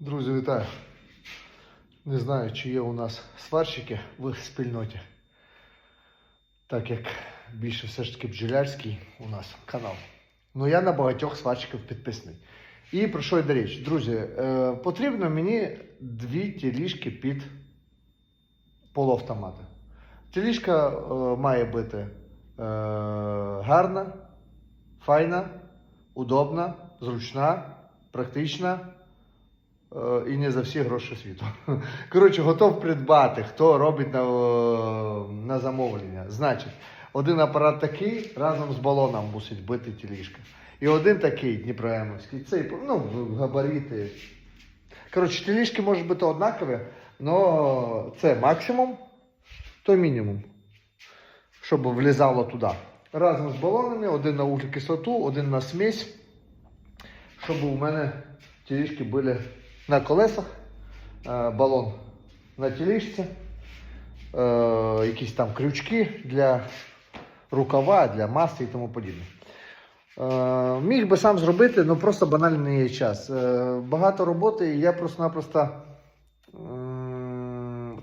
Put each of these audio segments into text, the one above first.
Друзі, вітаю. Не знаю, чи є у нас сварщики в спільноті. Так як більше все ж таки бджолярський у нас канал. Ну я на багатьох сварщиків підписаний. І про що йде річ? Друзі, е, потрібно мені дві тілішки під полуавтомати. Тілішка е, має бути е, гарна, файна, удобна, зручна, практична і не за всі гроші світу. Коротше, готов придбати, хто робить на, е, на замовлення. Значить, один апарат такий разом з балоном мусить бити тілішка. І один такий Дніпроемовський. Цей ну, габарити. Коротше, тілішки можуть бути однакові, але це максимум, то мінімум, щоб влізало туди. Разом з балонами, один на вуглекислоту, один на смесь, щоб у мене тілішки були на колесах, е, балон на тілішці, е, якісь там крючки для рукава, для маси і тому подібне. Е, Міг би сам зробити, але просто банально не є час. Багато роботи, і я просто-напросто.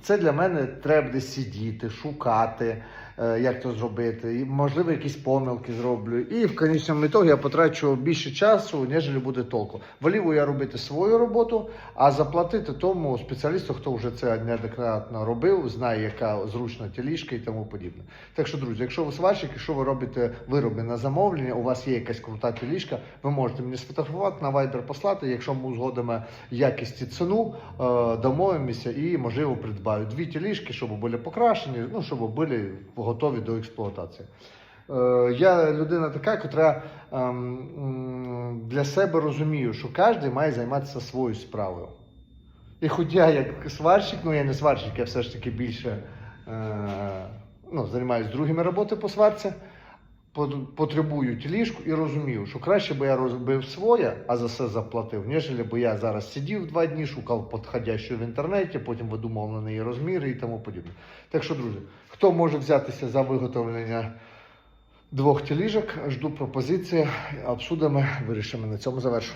Це для мене треба десь сидіти, шукати, як то зробити. І, можливо, якісь помилки зроблю. І в конечному ітогі я потрачу більше часу, ніж буде толку. Волів я робити свою роботу, а заплатити тому спеціалісту, хто вже це неоднократно робив, знає, яка зручна тілішка і тому подібне. Так що, друзі, якщо ви сварщик, якщо ви робите вироби на замовлення, у вас є якась крута тілішка, ви можете мені сфотографувати на Viber послати. Якщо ми узгодимо якість і ціну, е, домовимося і можливо придбаю дві тілішки, щоб були покрашені, ну щоб були готові до експлуатації. Е, Я людина така, яка для себе розумію, що кожен має займатися своєю справою. І хоч я як сварщик, ну я не сварщик, я все ж таки більше е, ну, займаюся другими роботами по сварці, пот- потребую тілішку і розумію, що краще би я розбив своє, а за все заплатив, ніж би я зараз сидів два дні, шукав підходящу в інтернеті, потім видумав на неї розміри і тому подібне. Так що, друзі, хто може взятися за виготовлення двох тіліжок, жду пропозиції, обсудимо, вирішимо на цьому завершу.